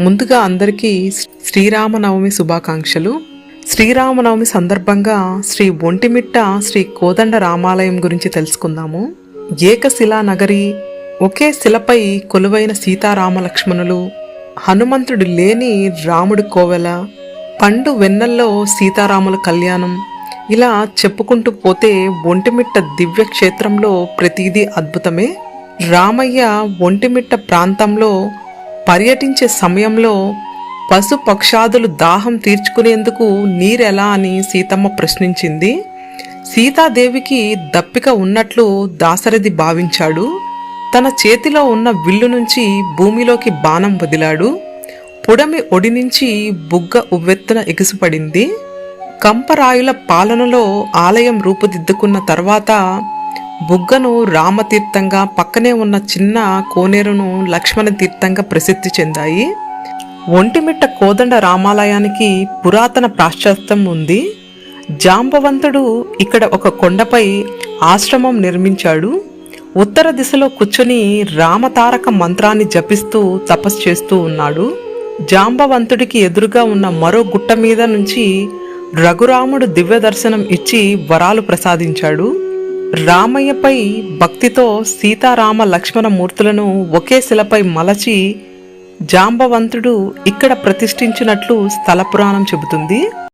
ముందుగా అందరికీ శ్రీరామనవమి శుభాకాంక్షలు. శ్రీరామనవమి సందర్భంగా శ్రీ ఒంటిమిట్ట శ్రీ కోదండ రామాలయం గురించి తెలుసుకుందాము. ఏకశిలా నగరి ఒకే శిలపై కొలువైన సీతారామ లక్ష్మణులు హనుమంతుడు లేని రాముడి కోవెల పండు వెన్నెల్లో సీతారాముల కళ్యాణం ఇలా చెప్పుకుంటూ పోతే ఒంటిమిట్ట దివ్య క్షేత్రంలో ప్రతిదీ అద్భుతమే. రామయ్య ఒంటిమిట్ట ప్రాంతంలో పర్యటించే సమయంలో పశుపక్షాదులు దాహం తీర్చుకునేందుకు నీరెలా అని సీతమ్మ ప్రశ్నించింది. సీతాదేవికి దప్పిక ఉన్నట్లు దాశరథి భావించాడు. తన చేతిలో ఉన్న విల్లు నుంచి భూమిలోకి బాణం వదిలాడు. పొడమి ఒడి నుంచి బుగ్గ ఉవ్వెత్తున ఎగిసిపడింది. కంపరాయుల పాలనలో ఆలయం రూపుదిద్దుకున్న తర్వాత బుగ్గను రామతీర్థంగా పక్కనే ఉన్న చిన్న కోనేరును లక్ష్మణ తీర్థంగా ప్రసిద్ధి చెందాయి. ఒంటిమిట్ట కోదండ రామాలయానికి పురాతన ప్రాశ్చాత్యం ఉంది. జాంబవంతుడు ఇక్కడ ఒక కొండపై ఆశ్రమం నిర్మించాడు. ఉత్తర దిశలో కూర్చొని రామతారక మంత్రాన్ని జపిస్తూ తపస్సు చేస్తూ ఉన్నాడు. జాంబవంతుడికి ఎదురుగా ఉన్న మరో గుట్ట మీద నుంచి రఘురాముడు దివ్య దర్శనం ఇచ్చి వరాలు ప్రసాదించాడు. రామయ్యపై భక్తితో సీతారామ లక్ష్మణ మూర్తులను ఒకే శిలపై మలచి జాంబవంతుడు ఇక్కడ ప్రతిష్ఠించినట్లు స్థల పురాణం చెబుతుంది.